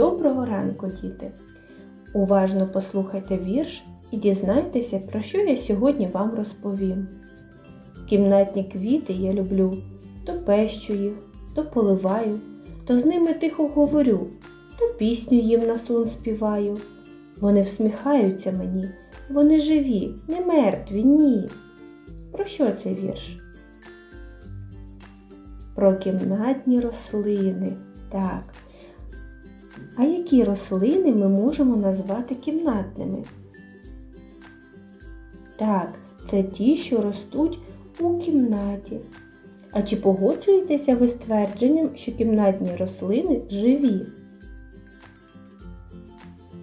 Доброго ранку, діти! Уважно послухайте вірш і дізнайтеся, про що я сьогодні вам розповім. Кімнатні квіти я люблю, то пещу їх, то поливаю, то з ними тихо говорю, то пісню їм на сон співаю. Вони всміхаються мені, вони живі, не мертві, ні. Про що цей вірш? Про кімнатні рослини. Так. А які рослини ми можемо назвати кімнатними? Так, це ті, що ростуть у кімнаті. А чи погоджуєтеся ви з твердженням, що кімнатні рослини живі?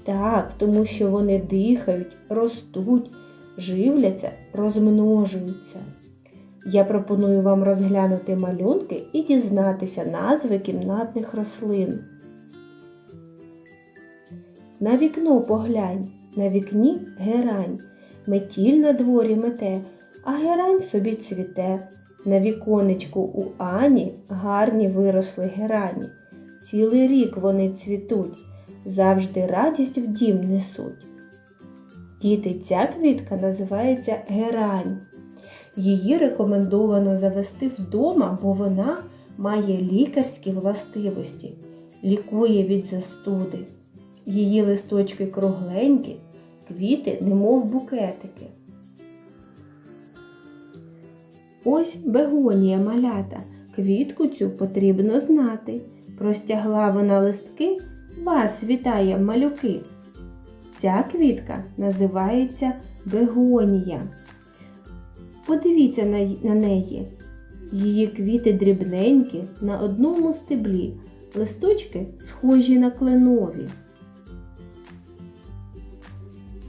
Так, тому що вони дихають, ростуть, живляться, розмножуються. Я пропоную вам розглянути малюнки і дізнатися назви кімнатних рослин. На вікно поглянь, на вікні герань, метіль на дворі мете, а герань собі цвіте. На віконечку у Ані гарні виросли герані. Цілий рік вони цвітуть, завжди радість в дім несуть. Діти, ця квітка називається герань. Її рекомендовано завести вдома, бо вона має лікарські властивості, лікує від застуди. Її листочки кругленькі, квіти, немов букетики. Ось бегонія малята. Квітку цю потрібно знати. Простягла вона листки, вас вітає малюки. Ця квітка називається бегонія. Подивіться на, неї. Її квіти дрібненькі на одному стеблі, листочки схожі на кленові.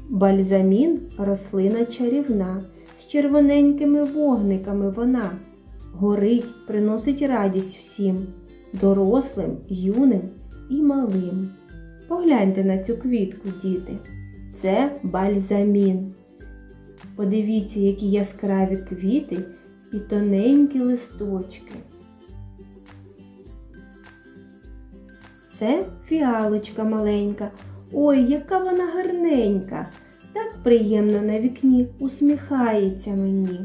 Бальзамін рослина чарівна, з червоненькими вогниками вона. Горить, приносить радість всім, дорослим, юним і малим. Погляньте на цю квітку, діти. Це бальзамін. Подивіться, які яскраві квіти і тоненькі листочки. Це фіалочка маленька. Ой, яка вона гарненька. Так приємно на вікні усміхається мені.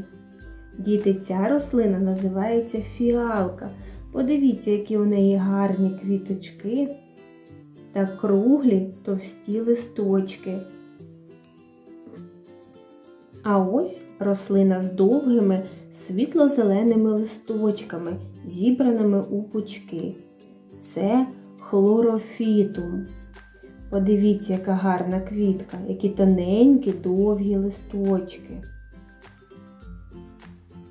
Діти, ця рослина називається фіалка. Подивіться, які у неї гарні квіточки та круглі товсті листочки. А ось рослина з довгими світло-зеленими листочками, зібраними у пучки. Це хлорофітум. Подивіться, яка гарна квітка, які тоненькі, довгі листочки.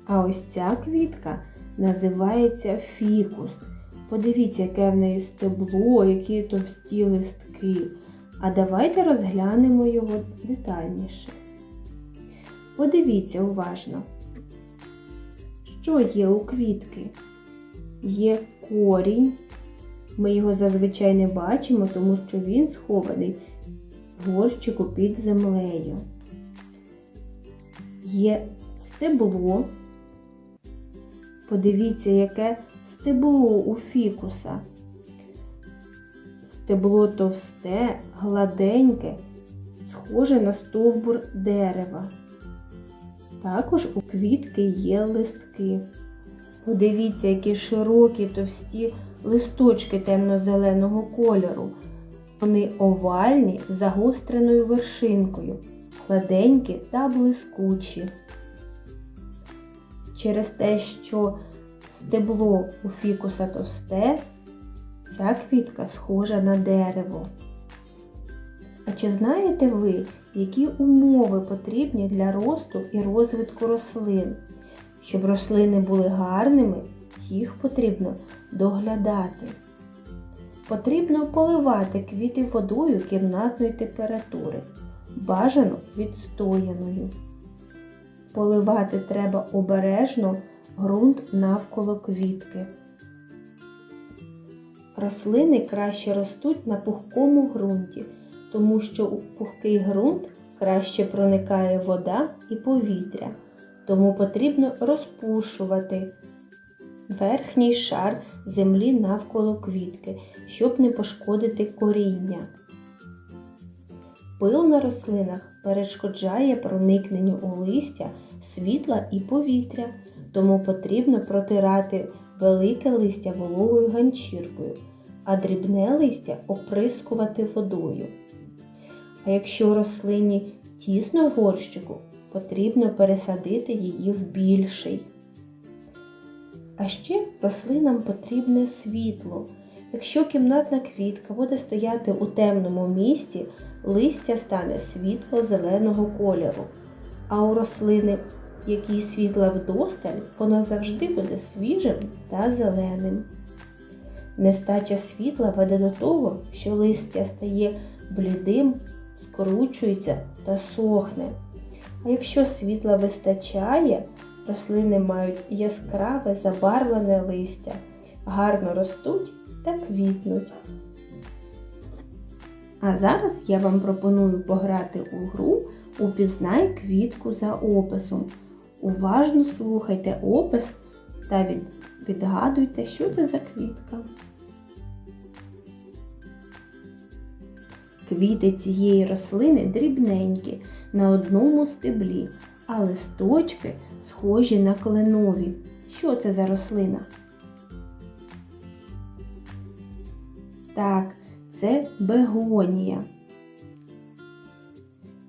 А ось ця квітка називається фікус. Подивіться, яке в неї стебло, які товсті листки. А давайте розглянемо його детальніше. Подивіться уважно, що є у квітки? Є корінь. Ми його зазвичай не бачимо, тому що він схований в горщику під землею. Є стебло. Подивіться, яке стебло у фікуса. Стебло товсте, гладеньке, схоже на стовбур дерева. Також у квітки є листки. Подивіться, які широкі товсті листочки темно-зеленого кольору. Вони овальні з загостреною вершинкою, гладенькі та блискучі. Через те, що стебло у фікуса товсте, ця квітка схожа на дерево. А чи знаєте ви, які умови потрібні для росту і розвитку рослин? Щоб рослини були гарними, їх потрібно доглядати. Потрібно поливати квіти водою кімнатної температури, бажано відстояною. Поливати треба обережно ґрунт навколо квітки. Рослини краще ростуть на пухкому ґрунті, тому що у пухкий ґрунт краще проникає вода і повітря, тому потрібно розпушувати верхній шар землі навколо квітки, щоб не пошкодити коріння. Пил на рослинах перешкоджає проникненню у листя світла і повітря, тому потрібно протирати велике листя вологою ганчіркою, а дрібне листя оприскувати водою. А якщо рослині тісно в горщику, потрібно пересадити її в більший. А ще рослинам потрібне світло. Якщо кімнатна квітка буде стояти у темному місці, листя стане світло-зеленого кольору. А у рослини, якій світла вдосталь, воно завжди буде свіжим та зеленим. Нестача світла веде до того, що листя стає блідим, скручується та сохне. А якщо світла вистачає, рослини мають яскраве забарвлене листя, гарно ростуть та квітнуть. А зараз я вам пропоную пограти у гру Упізнай квітку за описом. Уважно слухайте опис та відгадуйте, що це за квітка. Квіти цієї рослини дрібненькі на одному стеблі, а листочки схожі на кленові. Що це за рослина? Так, це бегонія.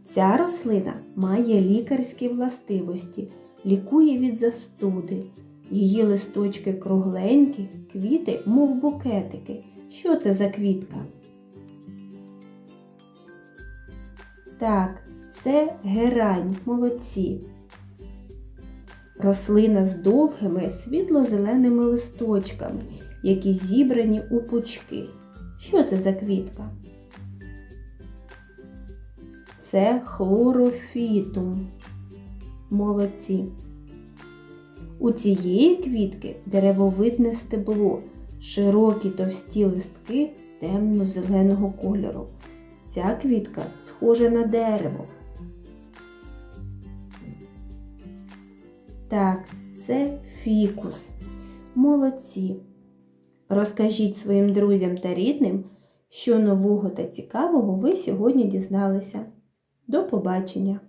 Ця рослина має лікарські властивості, лікує від застуди. Її листочки кругленькі, квіти, мов букетики. Що це за квітка? Так, це герань, молодці. Рослина з довгими світло-зеленими листочками, які зібрані у пучки. Що це за квітка? Це хлорофітум. Молодці. У цієї квітки деревовидне стебло, широкі товсті листки темно-зеленого кольору. Ця квітка схожа на дерево. Так, це фікус. Молодці. Розкажіть своїм друзям та рідним, що нового та цікавого ви сьогодні дізналися. До побачення!